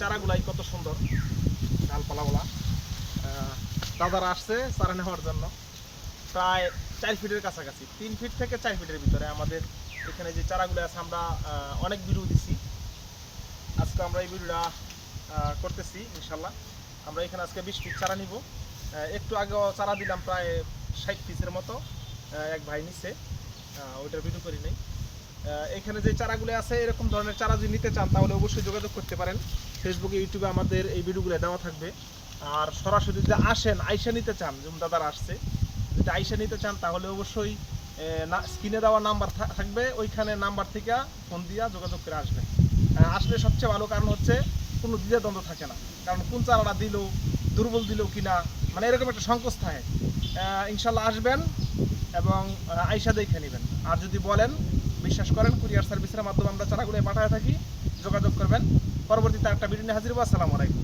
চারাগুলাই কত সুন্দর। ডালপালাগুলা দাদারা আসছে চারা নেওয়ার জন্য। প্রায় চার ফিটের কাছাকাছি। তিন ফিট থেকে চার ফিটের ভিতরে আমাদের এখানে যে চারাগুলো আছে, আমরা অনেক ভিডিও দিছি। আজকে আমরা এই ভিডিওটা করতেছি, ইনশাল্লাহ। আমরা এখানে আজকে বিশ ফিট চারা নিব। একটু আগেও চারা দিলাম প্রায় ষাট পিসের মতো এক ভাই নিছে। ওইটার ভিডিও করি নেই। এখানে যে চারাগুলো আছে এরকম ধরনের চারা যদি নিতে চান তাহলে অবশ্যই যোগাযোগ করতে পারেন। ফেসবুকে ইউটিউবে আমাদের এই ভিডিওগুলো দেওয়া থাকবে। আর সরাসরি যদি আসেন আইসা নিতে চান যেমন দাদারা আসছে যদি আইসা নিতে চান তাহলে অবশ্যই স্ক্রিনে দেওয়া নাম্বার থাকবে। ওইখানে নাম্বার থেকে ফোন দিয়া যোগাযোগ করে আসবেন। আহ, আসলে সবচেয়ে ভালো কারণ হচ্ছে কোনো দ্বিধা দ্বন্দ্ব থাকে না। কারণ কোন চারাটা দিল দুর্বল দিল কিনা মানে এরকম একটা সংকোচ থাকে। ইনশাল্লাহ আসবেন এবং আইসা দেখে নেবেন। আর যদি বলেন বিশ্বাস করেন কুরিয়ার সার্ভিসের মাধ্যমে আমরা চারাগুলো পাঠায় থাকি, যোগাযোগ করবেন। পরবর্তীতে একটা ভিডিও নিয়ে হাজির হব। আসসালামু আলাইকুম।